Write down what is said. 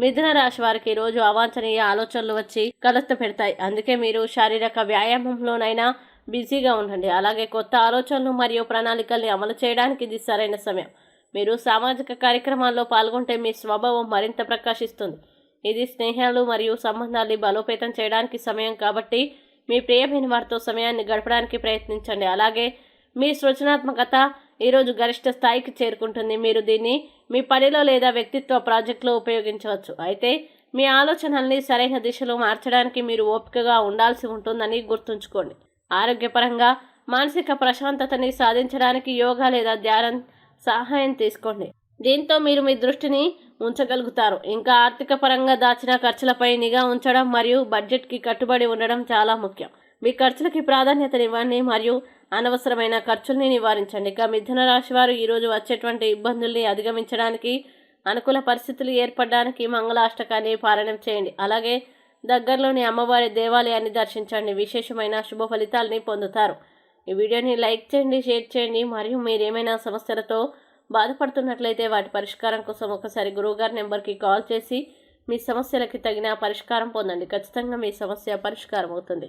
మిథున రాశి వారికి రోజు అవాంఛనీయ ఆలోచనలు వచ్చి కలత పెడతాయి. అందుకే మీరు శారీరక వ్యాయామంలోనైనా బిజీగా ఉండండి. అలాగే కొత్త ఆలోచనలు మరియు ప్రణాళికల్ని అమలు చేయడానికి ఇది సరైన సమయం. మీరు సామాజిక కార్యక్రమాల్లో పాల్గొంటే మీ స్వభావం మరింత ప్రకాశిస్తుంది. ఇది స్నేహాలు మరియు సంబంధాన్ని బలోపేతం చేయడానికి సమయం కాబట్టి మీ ప్రియమైన వారితో సమయాన్ని గడపడానికి ప్రయత్నించండి. అలాగే మీ సృజనాత్మకత ఈరోజు గరిష్ట స్థాయికి చేరుకుంటుంది. మీరు దీన్ని మీ పనిలో లేదా వ్యక్తిత్వ ప్రాజెక్టులో ఉపయోగించవచ్చు. అయితే మీ ఆలోచనల్ని సరైన దిశలో మార్చడానికి మీరు ఓపికగా ఉండాల్సి ఉంటుందని గుర్తుంచుకోండి. ఆరోగ్యపరంగా మానసిక ప్రశాంతతని సాధించడానికి యోగా లేదా ధ్యానం సహాయం తీసుకోండి. దీంతో మీరు మీ దృష్టిని ఉంచగలుగుతారు. ఇంకా ఆర్థిక పరంగా దాచిన ఖర్చులపై నిఘా ఉంచడం మరియు బడ్జెట్కి కట్టుబడి ఉండడం చాలా ముఖ్యం. మీ ఖర్చులకి ప్రాధాన్యతనివ్వండి మరియు అనవసరమైన ఖర్చుల్ని నివారించండి. ఇక మిథున రాశి వారు ఈరోజు వచ్చేటువంటి ఇబ్బందుల్ని అధిగమించడానికి అనుకూల పరిస్థితులు ఏర్పడడానికి మంగళాష్టకాన్ని పారాయణం చేయండి. అలాగే దగ్గరలోని అమ్మవారి దేవాలయాన్ని దర్శించండి. విశేషమైన శుభ ఫలితాలని పొందుతారు. ఈ వీడియోని లైక్ చేయండి షేర్ చేయండి. మరియు మీరు ఏమైనా సమస్యలతో బాధపడుతున్నట్లయితే వాటి పరిష్కారం కోసం ఒకసారి గురువుగారి నెంబర్కి కాల్ చేసి మీ సమస్యలకి తగిన పరిష్కారం పొందండి. ఖచ్చితంగా మీ సమస్య పరిష్కారం అవుతుంది